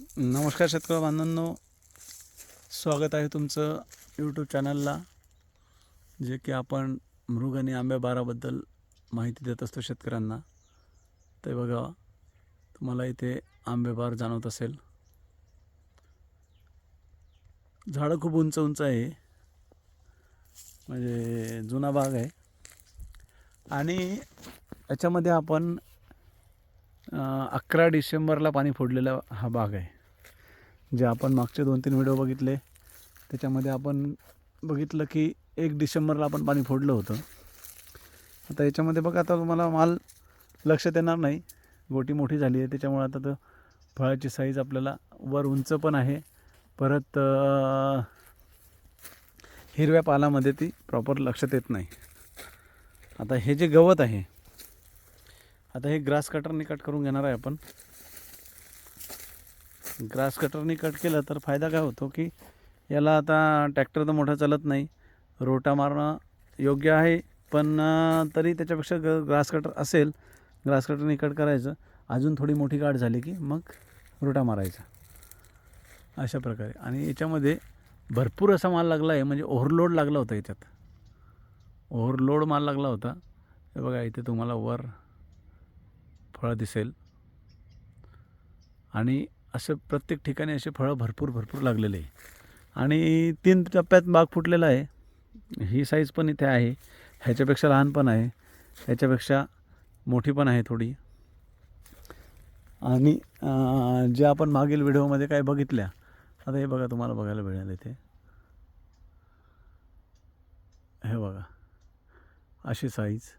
नमस्कार शेतकरी बांधवांनो. स्वागत आहे तुमचं यूट्यूब चॅनलला जे की आपण मृग आणि आंब्या बाराबद्दल माहिती देत असतो शेतकऱ्यांना. ते बघा तुम्हाला इथे आंबेबार जाणवत असेल. झाडं खूप उंच उंच आहे. म्हणजे जुना बाग आहे. आणि याच्यामध्ये आपण अकरा डिसेंबरला पाणी फोडलेला हा भाग आहे. जे आपण मागचे दोन तीन व्हिडिओ बघितले त्याच्यामध्ये आपण बघितलं की एक डिसेंबरला आपण पाणी फोडलं होतं. आता याच्यामध्ये बघा आता तुम्हाला माल लक्षात येणार नाही. गोटी मोठी झाली आहे त्याच्यामुळे आता तर फळाची साईज आपल्याला वर उंच पण आहे. परत हिरव्या पालामध्ये ती प्रॉपर लक्षात येत नाही. आता हे जे गवत आहे आता हे ग्रास कटरने कट करून घेणार आहे आपण. ग्रास कटरने कट केलं तर फायदा काय होतो की याला आता ट्रॅक्टर तर मोठा चालत नाही. रोटा मारणं योग्य आहे पण तरी त्याच्यापेक्षा ग ग्रास कटर असेल ग्रास कटरने कट करायचं. अजून थोडी मोठी गाठ झाली की मग रोटा मारायचा. अशा प्रकारे. आणि याच्यामध्ये भरपूर असा माल लागला आहे म्हणजे ओव्हरलोड लागला होता याच्यात. ओव्हरलोड माल लागला होता. हे बघा इथे तुम्हाला वर फळं दिसेल. आणि असं प्रत्येक ठिकाणी असे फळं भरपूर भरपूर लागलेले आहे. आणि तीन टप्प्यात बाग फुटलेला आहे. ही साईज पण इथे आहे. ह्याच्यापेक्षा लहान पण आहे. ह्याच्यापेक्षा मोठी पण आहे थोडी. आणि जे आपण मागील व्हिडिओमध्ये काय बघितल्या आता हे बघा तुम्हाला बघायला मिळेल इथे. हे बघा. अशी साईज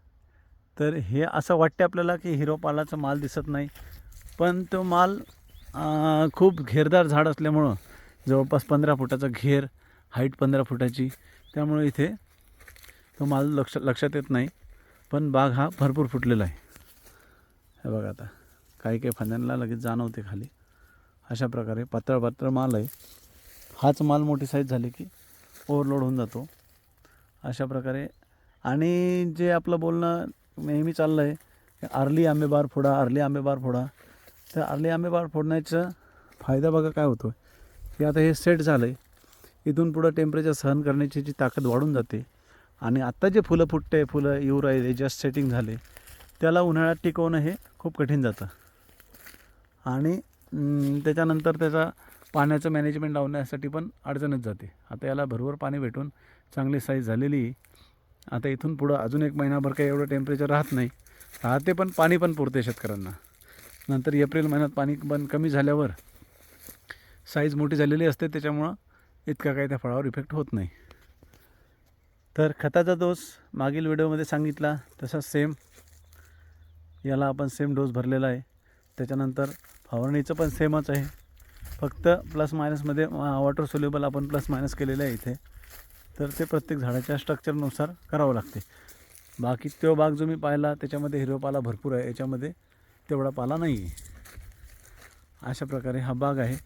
तर हे असं वाटते आपल्याला की हिरो पालाचा माल दिसत नाही. पण तो माल खूप घेरदार झाड असल्यामुळं जवळपास पंधरा फुटाचा घेर हाईट पंधरा फुटाची त्यामुळे इथे तो माल लक्ष लक्षात येत नाही. पण बाग हा भरपूर फुटलेला आहे. हे बघा आता काही काही फांद्यांना लगेच जाणवते खाली. अशा प्रकारे पातळ पातळ माल आहे. हाच माल मोठी साईज झाली की ओव्हरलोड होऊन जातो. अशा प्रकारे आणि जे आपलं बोलणं नेहमी चाललं आहे अर्ली आंबेबार फोडा अर्ली आंबेबार फोडा. तर अर्ली आंबेबार फोडण्याचा फायदा बघा काय होतो की आता हे सेट झालं आहे इथून पुढं टेम्परेचर सहन करण्याची जी ताकद वाढून जाते आणि आत्ता जे फुलं फुटते फुलं येऊ राहिले जस्ट सेटिंग झाले त्याला उन्हाळ्यात टिकवणं हे खूप कठीण जातं. आणि त्याच्यानंतर त्याचा पाण्याचं मॅनेजमेंट लावण्यासाठी पण अडचणच जाते. आता याला भरभर पाणी भेटून चांगली साईज झालेली आहे. आता इथून पुढं अजून एक महिनाभर काही एवढं टेम्परेचर राहत नाही. राहते पण पाणी पण पुरते शेतकऱ्यांना. नंतर एप्रिल महिन्यात पाणी पण कमी झाल्यावर साईज मोठी झालेली असते त्याच्यामुळं इतका काही त्या फळावर इफेक्ट होत नाही. तर खताचा डोस मागील व्हिडिओमध्ये सांगितला तसा सेम याला आपण सेम डोस भरलेला आहे. त्याच्यानंतर फवारणीचं पण सेमच आहे. फक्त प्लस मायनसमध्ये वॉटर सोल्युबल आपण प्लस मायनस केलेलं आहे इथे. तर ते प्रत्येक झाडाच्या स्ट्रक्चरनुसार करावं लागते. बाकी तो बाग जो मी पाहिला त्याच्यामध्ये हिरवा पाला भरपूर आहे. याच्यामध्ये तेवढा पाला नाही आहे अशा प्रकारे हा बाग आहे.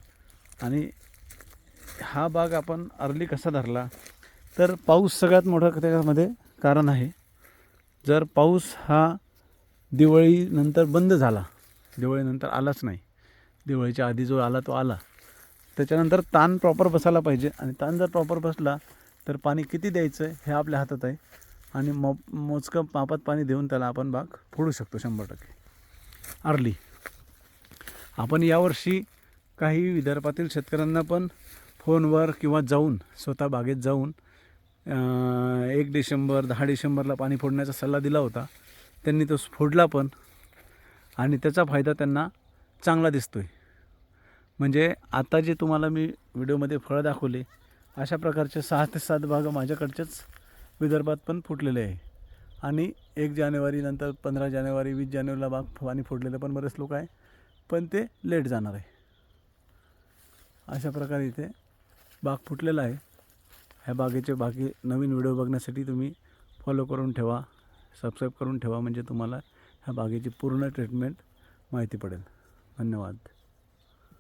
आणि हा बाग आपण अर्ली कसा धरला? तर पाऊस सगळ्यात मोठं त्याच्यामध्ये कारण आहे. जर पाऊस हा दिवाळीनंतर बंद झाला दिवाळीनंतर आलाच नाही. दिवाळीच्या आधी जो आला तो आला. त्याच्यानंतर ताण प्रॉपर बसायला पाहिजे. आणि ताण जर प्रॉपर बसला तर पाणी किती द्यायचं आहे हे आपल्या हातात आहे. आणि मो मोजकं मापात पाणी देऊन त्याला आपण बाग फोडू शकतो शंभर टक्के. अर्ली आपण यावर्षी काही विदर्भातील शेतकऱ्यांना पण फोनवर किंवा जाऊन स्वतः बागेत जाऊन एक डिसेंबर दहा डिसेंबरला पाणी फोडण्याचा सल्ला दिला होता. त्यांनी तो फोडला पण आणि त्याचा फायदा त्यांना चांगला दिसतो आहे म्हणजे आता जे तुम्हाला मी व्हिडिओमध्ये फळं दाखवले अशा प्रकारचे सहा ते सात भाग माझ्याकडचेच विदर्भात पण फुटलेले आहे. आणि एक जानेवारीनंतर पंधरा जानेवारी वीस जानेवारीला बाग पाणी फोडलेले पण बरेच लोक आहे. पण ते लेट जाणार आहे. अशा प्रकारे इथे बाग फुटलेला आहे. ह्या बागेचे बाकी नवीन व्हिडिओ बघण्यासाठी तुम्ही फॉलो करून ठेवा सबस्क्राईब करून ठेवा म्हणजे तुम्हाला ह्या बागेची पूर्ण ट्रीटमेंट माहिती पडेल. धन्यवाद.